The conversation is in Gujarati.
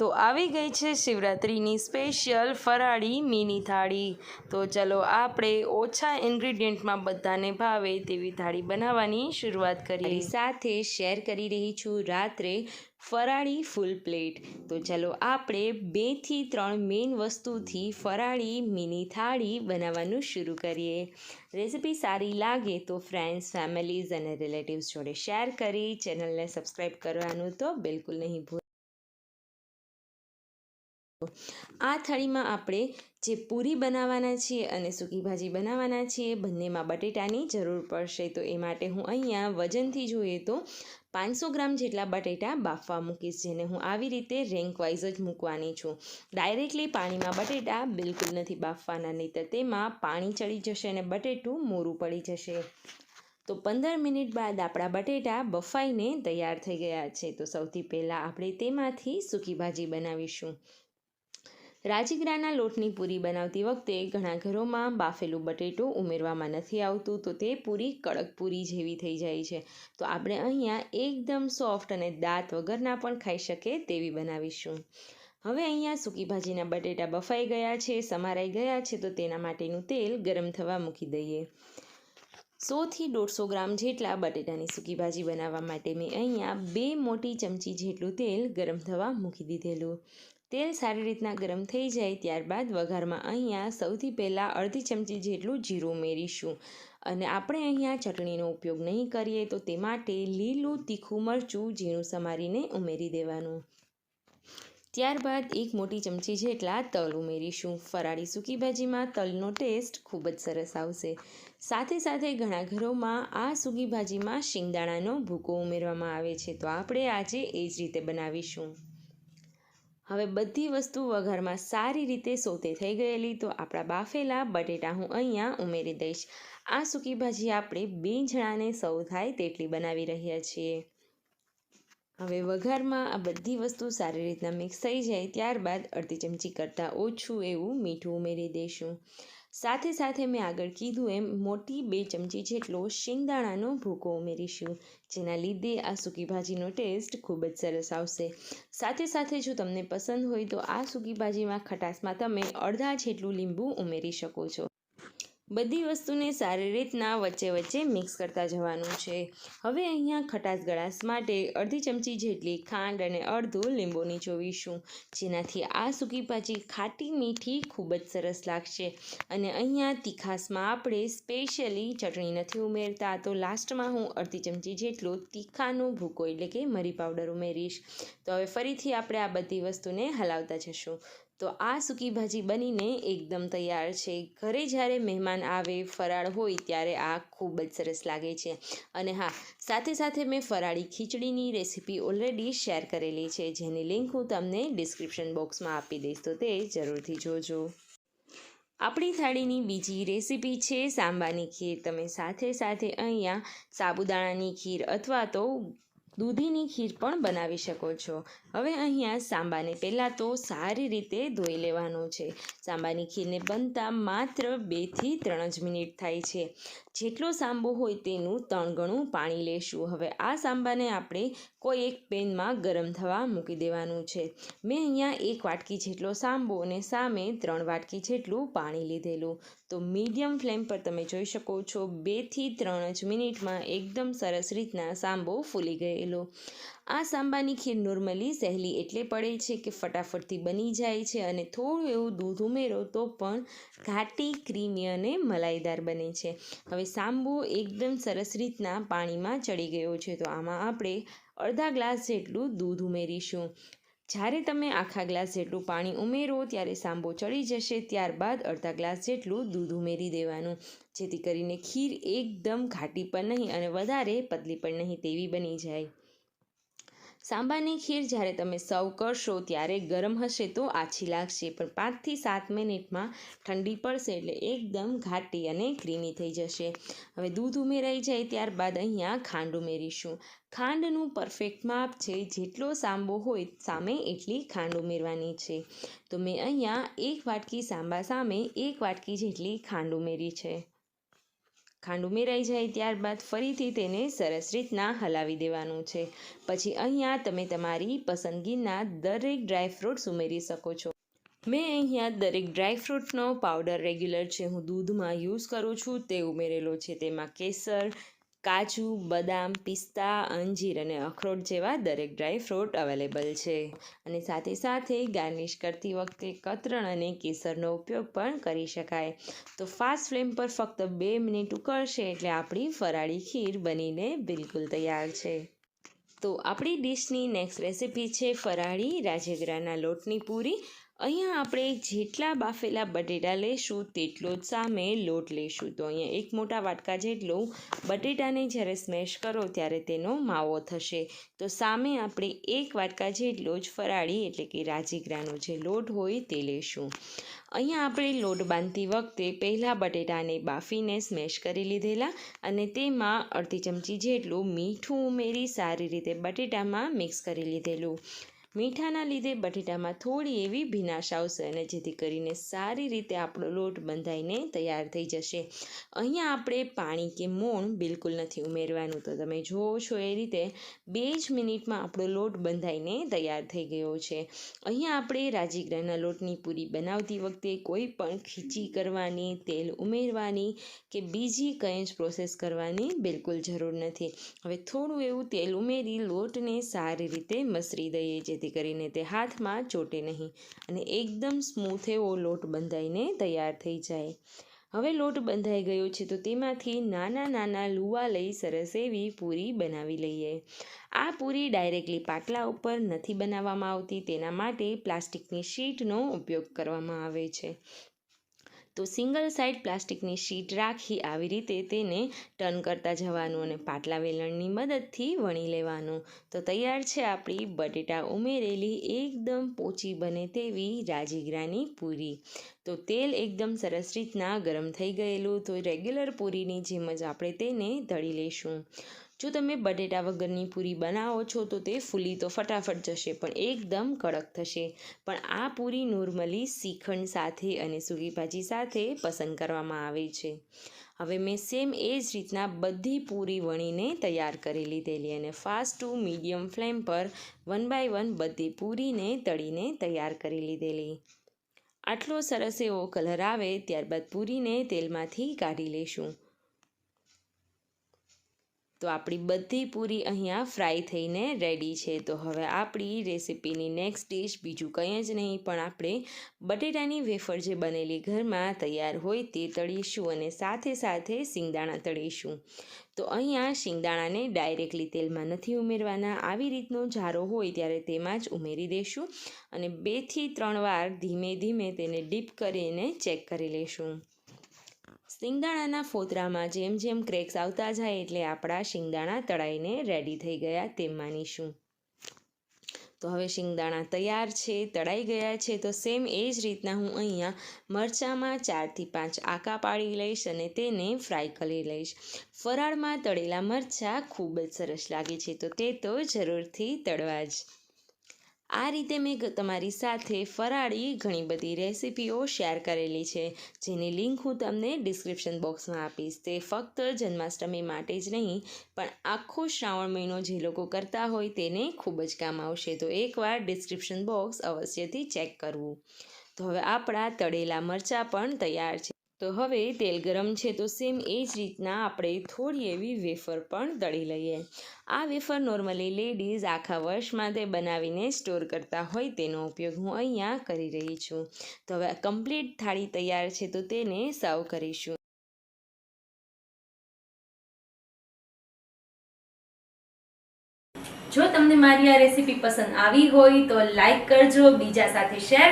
તો આવી ગઈ છે શિવરાત્રિની સ્પેશિયલ ફરાળી મીની થાળી. તો ચલો આપણે ઓછા ઇન્ગ્રીડિયન્ટમાં બધાને ભાવે તેવી થાળી બનાવવાની શરૂઆત કરીએ. સાથે શેર કરી રહી છું રાત્રે ફરાળી ફૂલ પ્લેટ. તો ચલો આપણે બેથી ત્રણ મેઇન વસ્તુથી ફરાળી મિની થાળી બનાવવાનું શરૂ કરીએ. રેસિપી સારી લાગે તો ફ્રેન્ડ્સ ફેમિલીઝ અને રિલેટિવ્સ જોડે શેર કરી ચેનલને સબસ્ક્રાઈબ કરવાનું તો બિલકુલ નહીં ભૂલ. આ થાળીમાં આપણે જે પૂરી બનાવવાના છીએ અને સૂકી ભાજી બનાવવાના છીએ, બંનેમાં બટેટાની જરૂર પડશે. તો એ માટે હું અહીંયા વજનથી જોઈએ તો પાંચસો ગ્રામ જેટલા બટેટા બાફવા મૂકીશ, જેને હું આવી રીતે રેન્ક વાઇઝ જ મૂકવાની છું. ડાયરેક્ટલી પાણીમાં બટેટા બિલકુલ નથી બાફવાના નહીં તો તેમાં પાણી ચડી જશે અને બટેટું મોરું પડી જશે. તો પંદર મિનિટ બાદ આપણા બટેટા બફાઈને તૈયાર થઈ ગયા છે. તો સૌથી પહેલાં આપણે તેમાંથી સૂકી ભાજી બનાવીશું. રાજગરાના લોટની પૂરી બનાવતી વખતે ઘણા ઘરોમાં બાફેલું બટેટું ઉમેરવામાં નથી આવતું તો તે પૂરી કડક પૂરી જેવી થઈ જાય છે. તો આપણે અહીંયા એકદમ સોફ્ટ અને દાંત વગરના પણ ખાઈ શકે તેવી બનાવીશું. હવે અહીંયા સૂકી ભાજીના બટેટા બફાઈ ગયા છે, સમારાઈ ગયા છે, તો તેના માટેનું તેલ ગરમ થવા મૂકી દઈએ. સોથી દોઢસો ગ્રામ જેટલા બટેટાની સૂકી ભાજી બનાવવા માટે મેં અહીંયા બે મોટી ચમચી જેટલું તેલ ગરમ થવા મૂકી દીધેલું. તેલ સારી રીતના ગરમ થઈ જાય ત્યારબાદ વઘારમાં અહીંયા સૌથી પહેલાં અડધી ચમચી જેટલું જીરું ઉમેરીશું. અને આપણે અહીંયા ચટણીનો ઉપયોગ નહીં કરીએ તો તે માટે લીલું તીખું મરચું ઝીણું સમારીને ઉમેરી દેવાનું. ત્યારબાદ એક મોટી ચમચી જેટલા તલ ઉમેરીશું. ફરાળી સૂકી ભાજીમાં તલનો ટેસ્ટ ખૂબ જ સરસ આવશે. સાથે સાથે ઘણા ઘરોમાં આ સૂકી ભાજીમાં શિંગદાણાનો ભૂકો ઉમેરવામાં આવે છે. તો આપણે આજે એ જ રીતે બનાવીશું. હવે બધી વસ્તુ વઘારમાં સારી રીતે સોતે થઈ ગયેલી તો આપણા બાફેલા બટેટા હું અહીંયા ઉમેરી દઈશ. આ સૂકી ભાજી આપણે બે જણાને સૌ થાય તેટલી બનાવી રહ્યા છીએ. હવે વઘારમાં આ બધી વસ્તુ સારી રીતના મિક્સ થઈ જાય ત્યારબાદ અડધી ચમચી કરતાં ઓછું એવું મીઠું ઉમેરી દઈશું. સાથે સાથે મેં આગળ કીધું એમ, મોટી બે ચમચી જેટલો શિંગદાણાનો ભૂકો ઉમેરીશું, જેના લીધે આ સૂકી ભાજીનો ટેસ્ટ ખૂબ જ સરસ આવશે. સાથે સાથે જો તમને પસંદ હોય તો આ સૂકી ભાજીમાં ખટાશમાં તમે અડધા જેટલું લીંબુ ઉમેરી શકો છો. બધી વસ્તુને સારી રીતના વચ્ચે વચ્ચે મિક્સ કરતા જવાનું છે. હવે અહીંયા ખટાશ ગળાશ માટે અડધી ચમચી જેટલી ખાંડ અને અડધું લીંબુ નીચોવીશું જેનાથી આ સૂકી ભાજી ખાટી મીઠી ખૂબ જ સરસ લાગશે. અને અહીંયા તીખાસમાં આપણે સ્પેશિયલી ચટણી નથી ઉમેરતા. તો લાસ્ટમાં હું અડધી ચમચી જેટલો તીખાનો ભૂકો એટલે કે મરી પાવડર ઉમેરીશ. તો હવે ફરીથી આપણે આ બધી વસ્તુને હલાવતા જશું. તો આ સૂકી ભાજી બનીને એકદમ તૈયાર છે. ઘરે જ્યારે મહેમાન આવે, ફરાળ હોય ત્યારે આ ખૂબ જ સરસ લાગે છે. અને હા, સાથે સાથે મેં ફરાળી ખીચડીની રેસીપી ઓલરેડી શેર કરેલી છે, જેની લિંક હું તમને ડિસ્ક્રિપ્શન બોક્સમાં આપી દઈશ, તો તે જરૂરથી જોજો. આપણી થાળીની બીજી રેસીપી છે સાંબાની ખીર. તમે સાથે સાથે અહીંયા સાબુદાણાની ખીર અથવા તો દૂધીની ખીર પણ બનાવી શકો છો. હવે અહીંયા સાંબાને પહેલાં તો સારી રીતે ધોઈ લેવાનું છે. સાંબાની ખીરને બનતા માત્ર બેથી ત્રણ જ મિનિટ થાય છે. જેટલો સાંબો હોય તેનું ત્રણ ગણું પાણી લેશું. હવે આ સાંબાને આપણે કોઈ એક પેનમાં ગરમ થવા મૂકી દેવાનું છે. મેં અહીંયા એક વાટકી જેટલો સાંબો અને સામે ત્રણ વાટકી જેટલું પાણી લીધેલું. તો મીડિયમ ફ્લેમ પર તમે જોઈ શકો છો બેથી ત્રણ જ મિનિટમાં એકદમ સરસ રીતના સાંબો ફૂલી ગયેલો આ સાંબાની ખીર નોર્મલી સહેલી એટલે પડે છે કે ફટાફટથી બની જાય છે અને થોડું એવું દૂધ ઉમેરો તો પણ ઘાટી, ક્રીમી અને મલાઈદાર બને છે. હવે સાંબો એકદમ સરસ રીતના પાણીમાં ચડી ગયો છે તો આમાં આપણે અડધા ગ્લાસ જેટલું દૂધ ઉમેરીશું. જ્યારે તમે આખા ગ્લાસ જેટલું પાણી ઉમેરો, ત્યારે સાંબો ચડી જશે. ત્યારબાદ અડધા ગ્લાસ જેટલું દૂધ ઉમેરી દેવાનું. જેથી કરીને ખીર એકદમ ઘાટી પણ નહીં અને વધારે પતલી પણ નહીં તેવી બની જાય. સાંબાની ખીર જ્યારે તમે સર્વ કરશો ત્યારે ગરમ હશે તો આછી લાગશે. પણ પાંચથી સાત મિનિટમાં ઠંડી પડશે એટલે એકદમ ઘાટી અને ક્રીમી થઈ જશે. હવે દૂધ ઉમેરાઈ જાય ત્યારબાદ અહીંયા ખાંડ ઉમેરીશું. ખાંડનું પરફેક્ટ માપ છે, જેટલો સાંબો હોય સામે એટલી ખાંડ ઉમેરવાની છે. તો મેં અહીંયા એક વાટકી સાંબા સામે એક વાટકી જેટલી ખાંડ ઉમેરી છે. ખાંડ ઉમેરાઈ જાય ત્યારબાદ ફરીથી તેને સરસ રીતના હલાવી દેવાનું છે. પછી અહીંયા તમે તમારી પસંદગીના દરેક ડ્રાય ફ્રૂટ્સ ઉમેરી શકો છો. મેં અહીંયા દરેક ડ્રાય ફ્રૂટનો પાવડર રેગ્યુલર છે હું દૂધમાં યુઝ કરું છું તે ઉમેરેલો છે. તેમાં કેસર કાજુ, બદામ, પિસ્તા, અંજીર અને અખરોટ જેવા દરેક ડ્રાય ફ્રૂટ અવેલેબલ છે. અને સાથે સાથે ગાર્નિશ કરતી વખતે કતરણ અને કેસરનો ઉપયોગ પણ કરી શકાય. તો ફાસ્ટ ફ્લેમ પર ફક્ત બે મિનિટ ઉકળશે એટલે આપણી ફરાળી ખીર બનીને બિલકુલ તૈયાર છે. તો આપણી ડીશની નેક્સ્ટ રેસિપી છે ફરાળી રાજગરાના લોટની પૂરી. અહીંયા આપણે જેટલા બાફેલા બટેટા લઈશું તેટલો જ સામે લોટ લઈશું તો અહીંયા એક મોટા વાટકા જેટલું બટેટાને જ્યારે સ્મેશ કરો ત્યારે તેનો માવો થશે. તો સામે આપણે એક વાટકા જેટલો જ ફરાળી એટલે કે રાજીગરાનો જે લોટ હોય તે લઈશું અહીંયા આપણે લોટ બાંધતી વખતે પહેલાં બટેટાને બાફીને સ્મેશ કરી લીધેલા અને તેમાં અડધી ચમચી જેટલું મીઠું ઉમેરી સારી રીતે બટેટામાં મિક્સ કરી લીધેલું. મીઠાના લીધે બટેટામાં થોડી એવી ભીનાશ આવશે અને જેથી કરીને સારી રીતે આપણો લોટ બંધાઈને તૈયાર થઈ જશે. અહીંયા આપણે પાણી કે મોણ બિલકુલ નથી ઉમેરવાનું. તો તમે જુઓ છો એ રીતે બે જ મિનિટમાં આપણો લોટ બંધાઈને તૈયાર થઈ ગયો છે. અહીંયા આપણે રાજીગરાના લોટની પૂરી બનાવતી વખતે કોઈ પણ ખીચી કરવાની, તેલ ઉમેરવાની કે બીજી કંઈ જ પ્રોસેસ કરવાની બિલકુલ જરૂર નથી. હવે થોડું એવું તેલ ઉમેરી લોટને સારી રીતે મસરી દઈએ જેથી જેથી કરીને તે હાથમાં ચોટે નહીં અને એકદમ સ્મૂથ એવો લોટ બંધાઈને તૈયાર થઈ જાય. હવે લોટ બંધાઈ ગયો છે તો તેમાંથી નાના નાના લુવા લઈ સરસ એવી પૂરી બનાવી લઈએ. આ પૂરી ડાયરેક્ટલી પાટલા ઉપર નથી બનાવવામાં આવતી, તેના માટે પ્લાસ્ટિકની શીટનો ઉપયોગ કરવામાં આવે છે. તો સિંગલ સાઈડ પ્લાસ્ટિકની શીટ રાખી આવી રીતે તેને ટર્ન કરતા જવાનું અને પાટલા વેલણની મદદથી વણી લેવાનું. તો તૈયાર છે આપણી બટેટા ઉમેરેલી, એકદમ પોચી બને તેવી રાજીગરાની પૂરી. તો તેલ એકદમ સરસ રીતના ગરમ થઈ ગયેલું, તો રેગ્યુલર પૂરીની જેમ જ આપણે તેને તળી લઈશું. જો તમે બટેટા વગરની પૂરી બનાવો છો તો તે ફૂલી તો ફટાફટ જશે, પણ એકદમ કડક થશે. પણ આ પૂરી નોર્મલી શ્રીખંડ સાથે અને સૂકી ભાજી સાથે પસંદ કરવામાં આવે છે. હવે મેં સેમ એ જ રીતના બધી પૂરી વણીને તૈયાર કરી લીધેલી અને ફાસ્ટ ટુ મીડિયમ ફ્લેમ પર વન બાય વન બધી પૂરીને તળીને તૈયાર કરી લીધેલી. આટલો સરસ એવો કલર આવે, ત્યારબાદ પૂરીને તેલમાંથી કાઢી લઈશું તો આપણી બધી પૂરી અહીંયા ફ્રાય થઈને રેડી છે. તો હવે આપણી રેસીપીની નેક્સ્ટ ડિશ બીજું કંઈ જ નહીં, પણ આપણે બટેટાની વેફર જે બનેલી ઘરમાં તૈયાર હોય તે તળીશું અને સાથે સાથે શિંગદાણા તળીશું. તો અહીંયા શિંગદાણાને ડાયરેક્ટલી તેલમાં નથી ઉમેરવાના. આવી રીતનો જારો હોય ત્યારે તેમાં જ ઉમેરી દઈશું અને બેથી ત્રણ વાર ધીમે ધીમે તેને ડીપ કરીને ચેક કરી લઈશું શિંગદાણાના ફોતરામાં જેમ જેમ ક્રેક્સ આવતા જાય એટલે આપણા શિંગદાણા તળાઈને રેડી થઈ ગયા તેમ માનીશું. તો હવે શિંગદાણા તૈયાર છે, તળાઈ ગયા છે, તો સેમ એ જ રીતના હું અહીંયા મરચાંમાં ચારથી પાંચ આકા પાડી લઈશ અને તેને ફ્રાય કરી લઈશ. ફરાળમાં તળેલા મરચાં ખૂબ જ સરસ લાગે છે, તો તે તો જરૂરથી તળવા જ. આ રીતે મેં તમારી સાથે ફરાળી ઘણી બધી રેસિપીઓ શેર કરેલી છે, જેની લિંક હું તમને ડિસ્ક્રિપ્શન બોક્સમાં આપીશ. તે ફક્ત જન્માષ્ટમી માટે જ નહીં, પણ આખો શ્રાવણ મહિનો જે લોકો કરતા હોય તેને ખૂબ જ કામ આવશે. તો એકવાર ડિસ્ક્રિપ્શન બોક્સ અવશ્યથી ચેક કરવું. તો હવે આપણા તળેલા મરચાં પણ તૈયાર છે. તો હવે તેલ ગરમ છે તો સેમ એ જ રીતના આપણે થોડી એવી વેફર પણ તળી લઈએ. આ વેફર નોર્મલી લેડીઝ આખા વર્ષ માટે બનાવીને સ્ટોર કરતા હોય તેનો ઉપયોગ હું અહીંયા કરી રહી છું. તો હવે કમ્પ્લીટ થાળી તૈયાર છે તો તેને સર્વ કરીશું. જો તમને મારી આ રેસીપી પસંદ આવી હોય તો લાઈક કરજો, બીજા સાથે શેર